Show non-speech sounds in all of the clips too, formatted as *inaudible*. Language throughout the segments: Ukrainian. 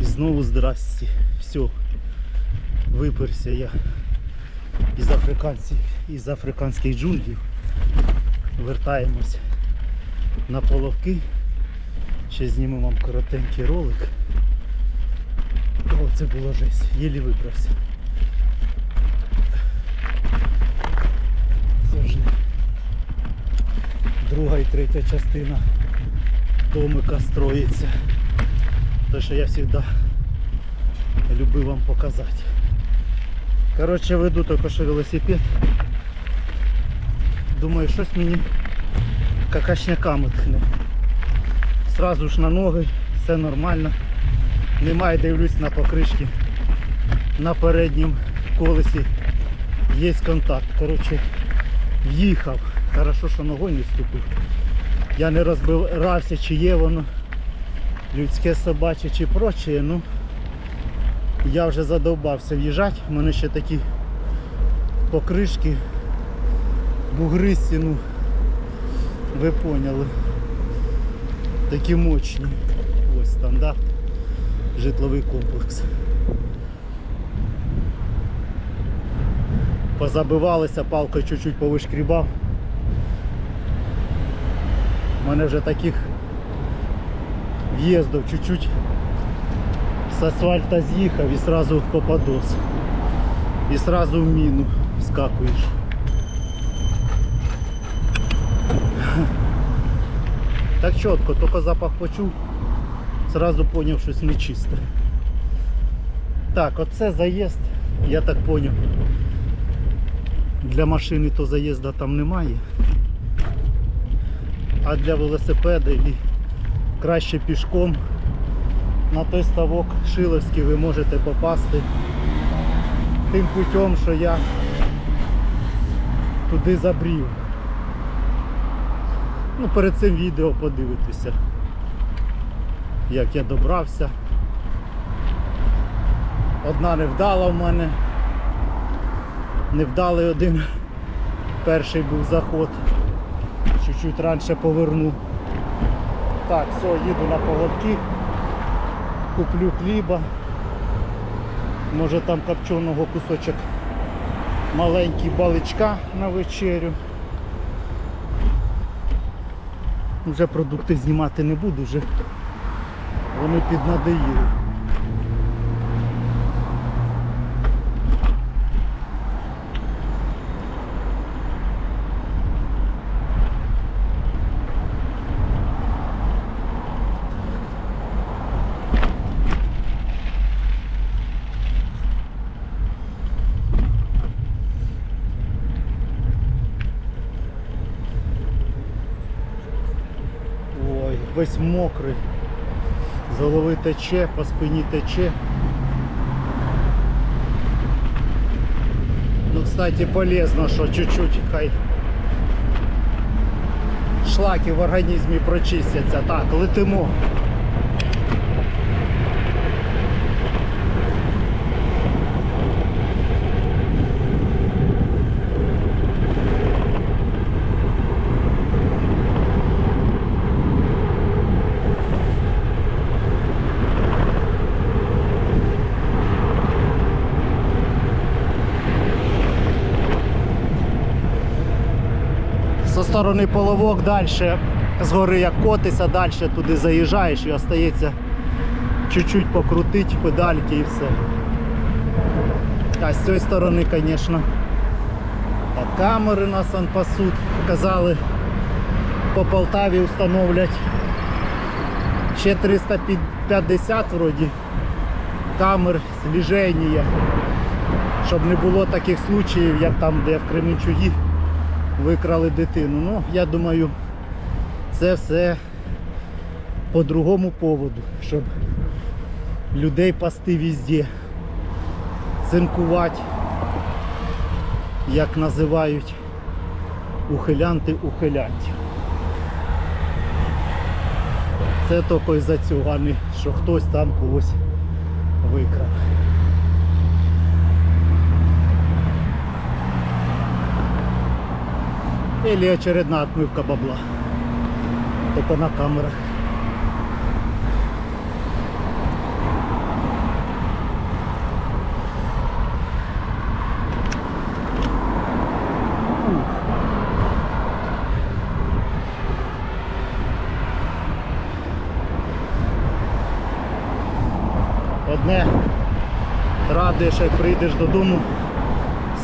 І знову здрасті. Все. Виперся я із африканців, із африканських джунглів. Вертаємось на половки. Ще зніму вам коротенький ролик. О, це було жесть. Єлі вибрався. Це вже друга і третя частина домика строїться. Те, що я завжди любив вам показати. Коротше, веду тільки що велосипед. Думаю, щось мені какашняками тхне. Сразу ж на ноги, все нормально. Немає, дивлюсь на покришки. На передньому колесі є контакт. Коротше, в'їхав. Хорошо, що ногою не вступив. Я не розбирався, чи є воно людське собаче чи прочее, ну я вже задовбався в'їжджати. У мене ще такі покришки, бугристі, ну ви поняли. Такі мощні. Ось стандарт. Житловий комплекс. Позабивалися, палкою чуть-чуть повишкрібав. У мене вже таких в'їздів чуть-чуть з асфальта з'їхав і сразу в *laughs* попадос. І сразу в міну скакуєш. Так чітко, тільки запах почув, сразу зрозумів, щось нечисте. Так, оце заїзд, я так зрозумів. Для машини то заїзда там немає. А для велосипеда і краще пішком на той ставок Шиловський ви можете попасти тим путем, що я туди забрів. Ну, перед цим відео подивитися, як я добрався. Одна невдала в мене. Невдалий один. Перший був заход. Чуть-чуть раніше повернув. Так, все, їду на поводки, Куплю хліба. Може там копченого кусочок маленький баличка на вечерю. Вже продукти знімати не буду, вже вони піднадоїли. Ой, весь мокрий. З голови тече, по спині тече. Ну, кстати, полезно, що чуть-чуть хай шлаки в організмі прочистяться. Так, летимо. Сторони половок далі, з гори як котися, далі туди заїжджаєш і остається чуть-чуть покрутити педальки і все. А з цієї сторони, звісно, камери нас он пасуть. Казали, по Полтаві встановлять ще 350 вроді камер сліження, щоб не було таких случаїв, як там, де в Кременчугі викрали дитину. Ну, я думаю, це все по другому поводу, щоб людей пасти везде, цинкувати, як називають ухилянти ухилянтів. Це тільки за цього, а не що хтось там когось викрав. Или очередная отмывка бабла. Это на камерах. Одне радуєш, як прийдеш додому,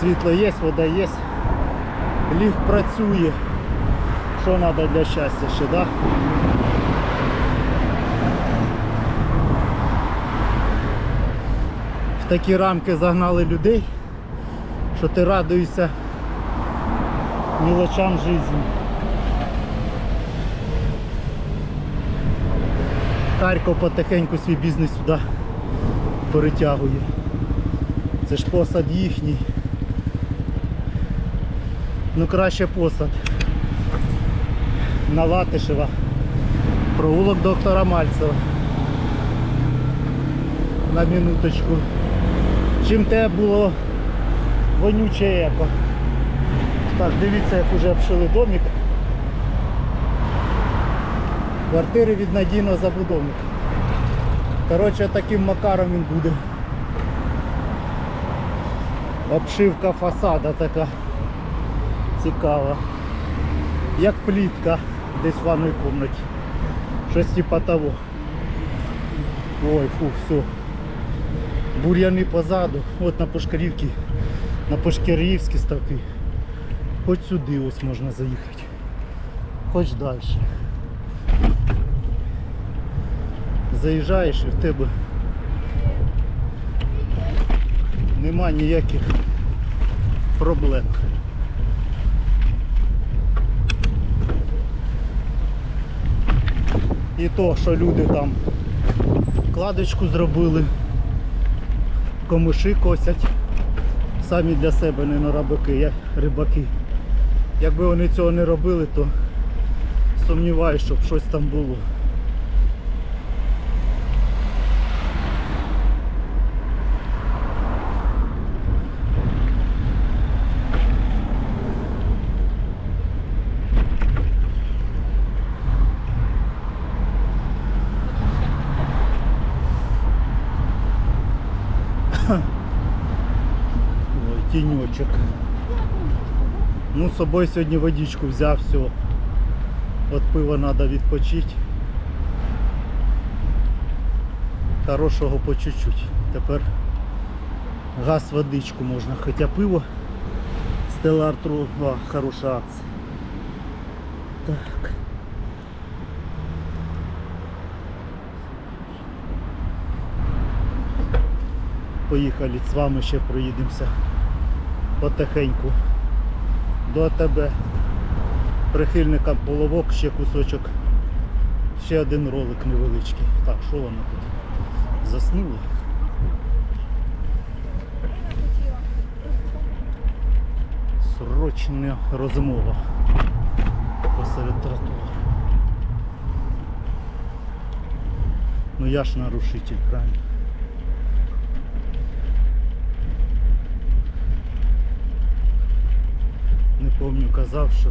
світло є, вода є ліфт працює. Що треба для щастя ще, да? В такі рамки загнали людей, що ти радуєшся мелочам життя. Харків потихеньку свій бізнес сюди перетягує. Це ж посад їхній. Ну краще посад. На Латишева. Провулок доктора Мальцева. На минуточку. Чим те було вонюче еко. Так, дивіться, як уже обшили домик. Квартири від надійного забудовника. Коротше, таким макаром він буде. Обшивка фасада така цікава. Як плітка десь в ванній кімнаті. Щось типа того. Ой, фу, все. Бур'яни позаду. От на Пушкарівці. На Пушкарівські ставки. Хоч сюди ось можна заїхати. Хоч далі. Заїжджаєш і в тебе нема ніяких проблем. І то, що люди там кладочку зробили, комиші косять, самі для себе не на як рибаки. Якби вони цього не робили, то сумніваюся, щоб щось там було. *coughs* Ой, тіньочок. Ну, з собою сьогодні водичку взяв, все. От пива треба відпочити. Хорошого по чуть-чуть. Тепер газ водичку можна. Хоча пиво Stellar True, а, хороша акція. Так. Поїхали з вами ще проїдемося потихеньку. До тебе прихильникам половок ще кусочок ще один ролик невеличкий. Так що воно тут? Заснуло срочна розмова посеред тротуару. Ну я ж нарушитель правильно помню, казав, що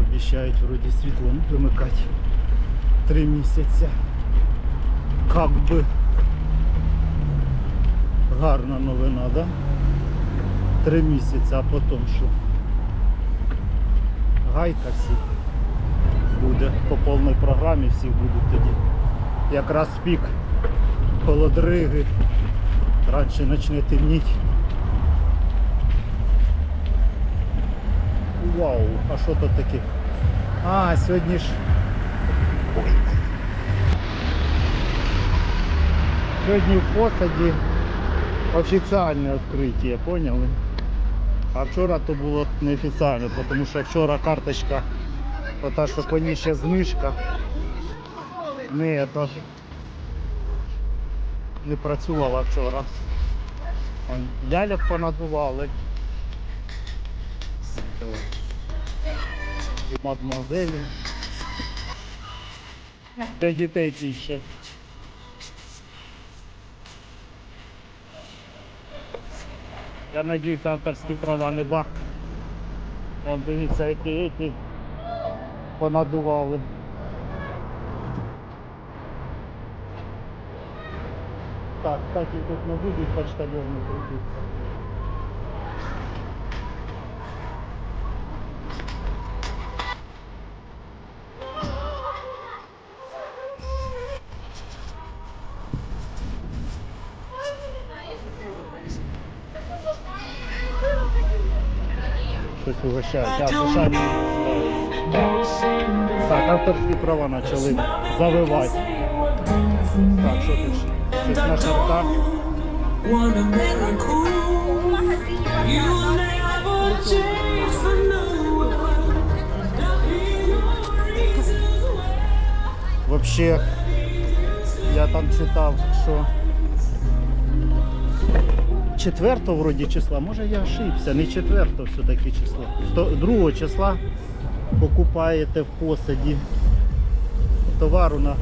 обіцяють вроді світло вимикати три місяці. Как би гарна новина, да? Три місяці, а потім що? Гайка всі буде по повній програмі, всі будуть тоді. Якраз пік холодриги. Раніше почне темніти. Вау, а що тут таке? А, сьогодні ж. Сьогодні в посаді офіціальне відкриття, поняли? А вчора то було неофіційне, тому що вчора карточка, ота що поніше знижка, не, то, не працювала вчора. Ляльок понадували. І мадмозелі. Для дітей ще. Я надіюсь, авторські права не бах. Вон дивіться, які які понадували. Так, так і тут не будуть почтальони крутитися. Щось угощають. А, шарик. Так, авторські права почали завивати. Так, що тут? ще? Щось на шарках. Вообще, я там читав, що 4 вроді числа, може я ошибся, не 4 все-таки число. 2 числа покупаєте в посаді товару на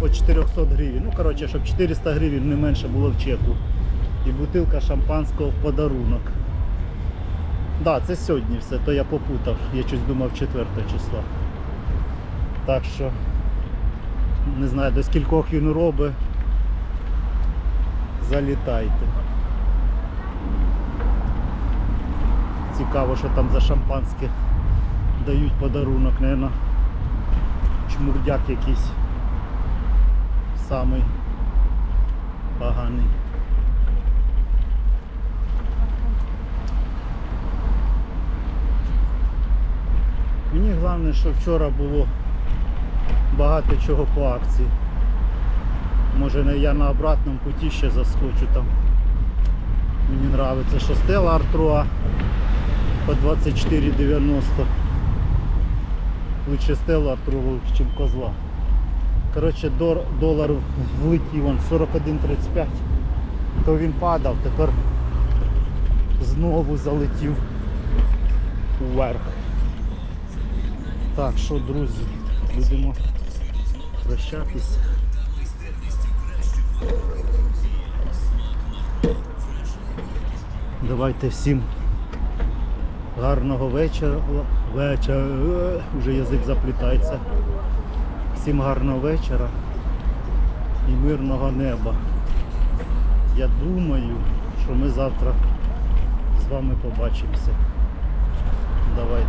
по 400 гривень. Ну, коротше, щоб 400 гривень не менше було в чеку. І бутилка шампанського в подарунок. Так, да, це сьогодні все, то я попутав. Я щось думав 4 числа. Так що не знаю до скількох він робить. Залітайте. Цікаво, що там за шампанське дають подарунок, Наверно, чмурдяк якийсь самий поганий. Мені головне, що вчора було багато чого по акції. Може я на обратному путі ще заскочу там. Мені подобається, що Стела Артруа по 24,90. Лучше Стела Артруа, чим козла. Коротше, дор, долар влетів он 41,35. То він падав, тепер знову залетів вверх. Так, що, друзі, будемо прощатись. Давайте всім гарного вечора. Вечора. Уже язик заплітається. Всім гарного вечора і мирного неба. Я думаю, що ми завтра з вами побачимося. Давайте.